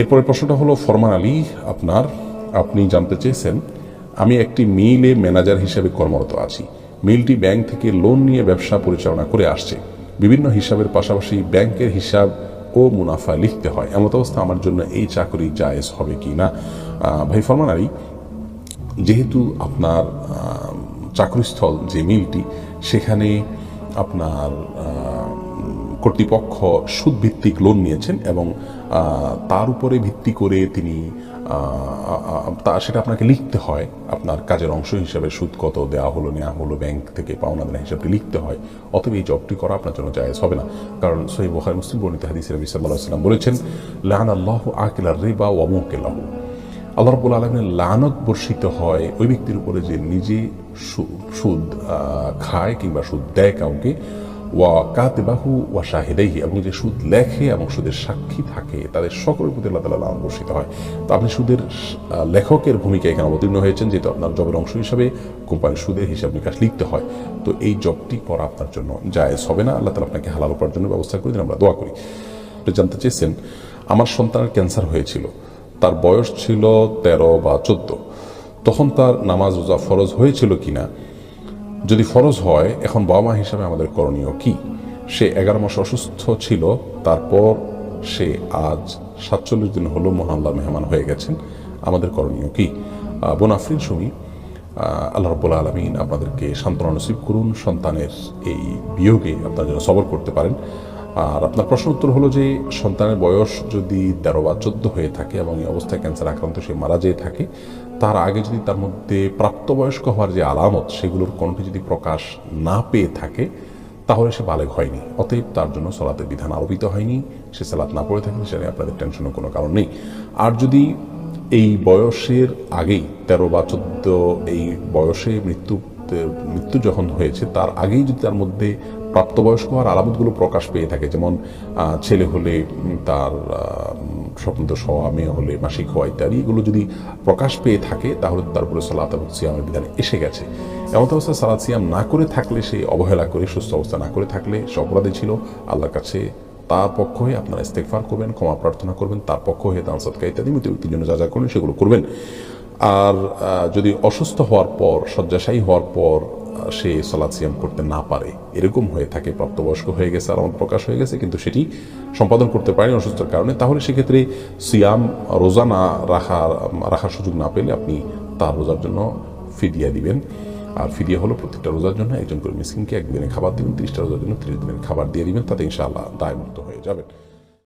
এরপরে প্রশ্নটা হলো, ফরমান আলী, আপনার, আপনি জানতে চেয়েছেন, আমি একটি মিলে ম্যানেজার হিসেবে কর্মরত আছি। মিলটি ব্যাংক থেকে লোন নিয়ে ব্যবসা পরিচালনা করে আসছে। বিভিন্ন হিসাবের পাশাপাশি ব্যাংকের হিসাব ও মুনাফা লিখতে হয়। এমত অবস্থা আমার জন্য এই চাকরি জায়েজ হবে কি না? ভাই ফরমান আলী, যেহেতু আপনার চাকরিস্থল যে মিলটি, সেখানে আপনার কর্তৃপক্ষ সুদভিত্তিক লোন নিয়েছেন এবং তার উপরে ভিত্তি করে তিনি তা সেটা আপনাকে লিখতে হয়। আপনার কাজের অংশ হিসাবে সুদ কত দেওয়া হলো নেওয়া হলো ব্যাংক থেকে পাওনা দেওয়া হিসাবটি লিখতে হয়। অতএব এই জবটি করা আপনার জন্য জায়েজ হবে না। কারণ সহি বখার, মুসলিম বর্ণিত হাদিস রবি সাল্লাম বলেছেন লান আল্লাহ আকিলা রেবা ওয়ামুকেলাহু আল্লাহ রব্বুল আলমের লানত বর্ষিত হয় ওই ব্যক্তির উপরে যে নিজে সুদ খায় কিংবা সুদ দেয় কাউকে ওয়া কাতেবাহু ওয়া শাহিদাইহি, এবং যে সুদ লেখে এবং সুদের সাক্ষী থাকে, তাদের সকলের প্রতি আল্লাহ তালা বর্ষিত হয়। তো আপনি সুদের লেখকের ভূমিকা এখানে অবতীর্ণ হয়েছেন, যেহেতু আপনার জবের অংশ হিসাবে কোম্পানির সুদের হিসাব নিকাশ লিখতে হয়। তো এই জবটি করা আপনার জন্য জায়েজ হবে না। আল্লাহ তালা আপনাকে হালাল উপার্জনের ব্যবস্থা করে দিন, আমরা দোয়া করি। জানতে চেয়েছেন, আমার সন্তানের ক্যান্সার হয়েছিল। তার বয়স ছিল তেরো বা চোদ্দ। তখন তার নামাজ রোজা ফরজ হয়েছিল কিনা? যদি ফরজ হয়, এখন বাবা মা হিসাবে আমাদের করণীয় কি? সে এগারো মাস অসুস্থ ছিল, তারপর সে আজ সাতচল্লিশ দিন হলো মহাল্লার মেহমান হয়ে গেছেন। আমাদের করণীয় কি? বোন আফরিন সুমি আল্লাহ রব্বুল আলমিন আপনাদেরকে সান্ত্বনা নসিব করুন। সন্তানের এই বিয়োগে আপনারা যেন সবর করতে পারেন। আর আপনার প্রশ্ন উত্তর হলো যে সন্তানের বয়স যদি তেরো বা চোদ্দ হয়ে থাকে এবং এই অবস্থায় ক্যান্সার আক্রান্ত সে মারা যেয়ে থাকে, তার আগে যদি তার মধ্যে প্রাপ্তবয়স্ক হওয়ার যে আলামত, সেগুলোর কোনটি যদি প্রকাশ না পেয়ে থাকে, তাহলে সে বালেগ হয়নি। অতএব তার জন্য সলাতের বিধান আরোপিত হয়নি। সে সালাত না পড়ে থাকেন সেটা আপনাদের টেনশনের কোনো কারণ নেই। আর যদি এই বয়সের আগেই, তেরো বা চোদ্দ এই বয়সে মৃত্যু মৃত্যু যখন হয়েছে, তার আগেই যদি তার মধ্যে প্রাপ্তবয়স্ক হওয়ার আলামতগুলো প্রকাশ পেয়ে থাকে, যেমন ছেলে হলে তার স্বপ্নত হওয়া, মেয়ে হলে মাসিক হওয়া ইত্যাদি, এগুলো যদি প্রকাশ পেয়ে থাকে, তাহলে তারপরে সালাত এবং সিয়ামের বিধান এসে গেছে। এমন অবস্থায় সালাত, সিয়াম না করে থাকলে সে অবহেলা করে, সুস্থ অবস্থা না করে থাকলে সে অপরাধী ছিল। আল্লাহর কাছে তার পক্ষ হয়ে আপনারা ইস্তেকফার করবেন, ক্ষমা প্রার্থনা করবেন, তার পক্ষ হয়ে দান সৎকা ইত্যাদি ব্যক্তির জন্য যা যা করবেন সেগুলো করবেন। আর যদি অসুস্থ হওয়ার পর, শয্যাশায়ী হওয়ার পর সে সলাৎ সিয়াম করতে না পারে, এরকম হয়ে থাকে, প্রাপ্তবয়স্ক হয়ে গেছে, আর প্রকাশ হয়ে গেছে, কিন্তু সেটি সম্পাদন করতে পারেনি অসুস্থতার কারণে, তাহলে সেক্ষেত্রে সিয়াম, রোজা না রাখার রাখার সুযোগ না পেলে আপনি তার রোজার জন্য ফিদিয়া দিবেন। আর ফিদিয়া হলো প্রত্যেকটা রোজার জন্য একজন করে মিসকিনকে একদিনে খাবার দিবেন, তিরিশটা রোজার জন্য তিরিশ দিনের খাবার দিয়ে দিবেন, তাতে ইনশাআল্লাহ দায়মুক্ত হয়ে যাবেন।